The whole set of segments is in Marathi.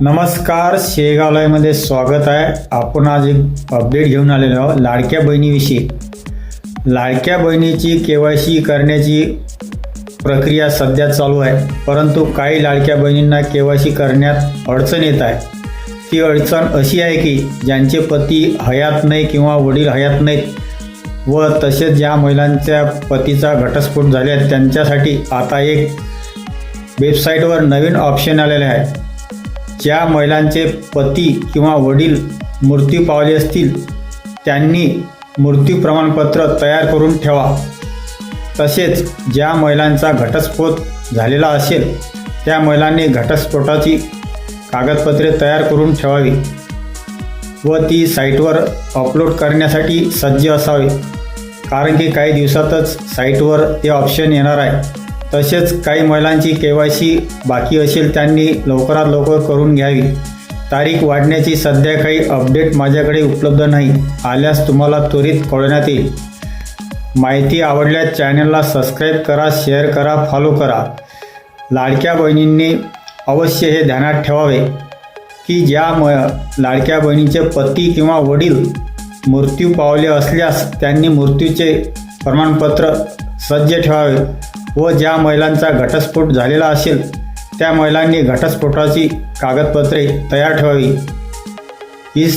नमस्कार शेगावलायमध्ये स्वागत आहे. आपण आज एक अपडेट घेऊन आलेलो आहोत लाडक्या बहिणीविषयी. लाडक्या बहिणीची के वाय सी करण्याची प्रक्रिया सध्या चालू आहे परंतु काही लाडक्या बहिणींना के वाय सी करण्यात अडचण येत आहे. ती अडचण अशी आहे की ज्यांचे पती हयात नाही किंवा वडील हयात नाहीत व तसेच ज्या महिलांच्या पतीचा घटस्फोट झाले आहेत त्यांच्यासाठी आता एक वेबसाईटवर नवीन ऑप्शन आलेले आहे. ज्या महिलांचे पती किंवा वडील मृत्यू पावले असतील त्यांनी मृत्यू प्रमाणपत्र तयार करून ठेवा. तसेच ज्या महिलांचा घटस्फोट झालेला असेल त्या महिलांनी घटस्फोटाची कागदपत्रे तयार करून ठेवावी व ती साईटवर अपलोड करण्यासाठी सज्ज असावे. कारण की काही दिवसातच साईटवर ते ऑप्शन येणार आहे. तसेच काही महिलांची के वाय सी बाकी असेल त्यांनी लवकरात लवकर करून घ्यावी. तारीख वाढण्याची सध्या काही अपडेट माझ्याकडे उपलब्ध नाही आल्यास तुम्हाला त्वरित कळवण्यात येईल. माहिती आवडल्यास चॅनलला सबस्क्राईब करा शेअर करा फॉलो करा. लाडक्या बहिणींनी अवश्य हे ध्यानात ठेवावे की ज्या म लाडक्या बहिणीचे पती किंवा वडील मृत्यू पावले असल्यास त्यांनी मृत्यूचे प्रमाणपत्र सज्ज ठेवावे. व ज्या महिलांचा घटस्फोट झालेला असेल त्या महिलांनी घटस्फोटाची कागदपत्रे तयार ठेवावी. ही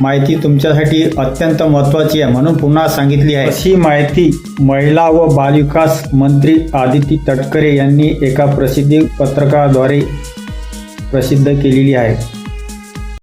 माहिती तुमच्यासाठी अत्यंत महत्त्वाची आहे म्हणून पुन्हा सांगितली आहे. अशी माहिती महिला व बालविकास मंत्री आदिती तटकरे यांनी एका प्रसिद्धी पत्रकाद्वारे प्रसिद्ध केलेली आहे.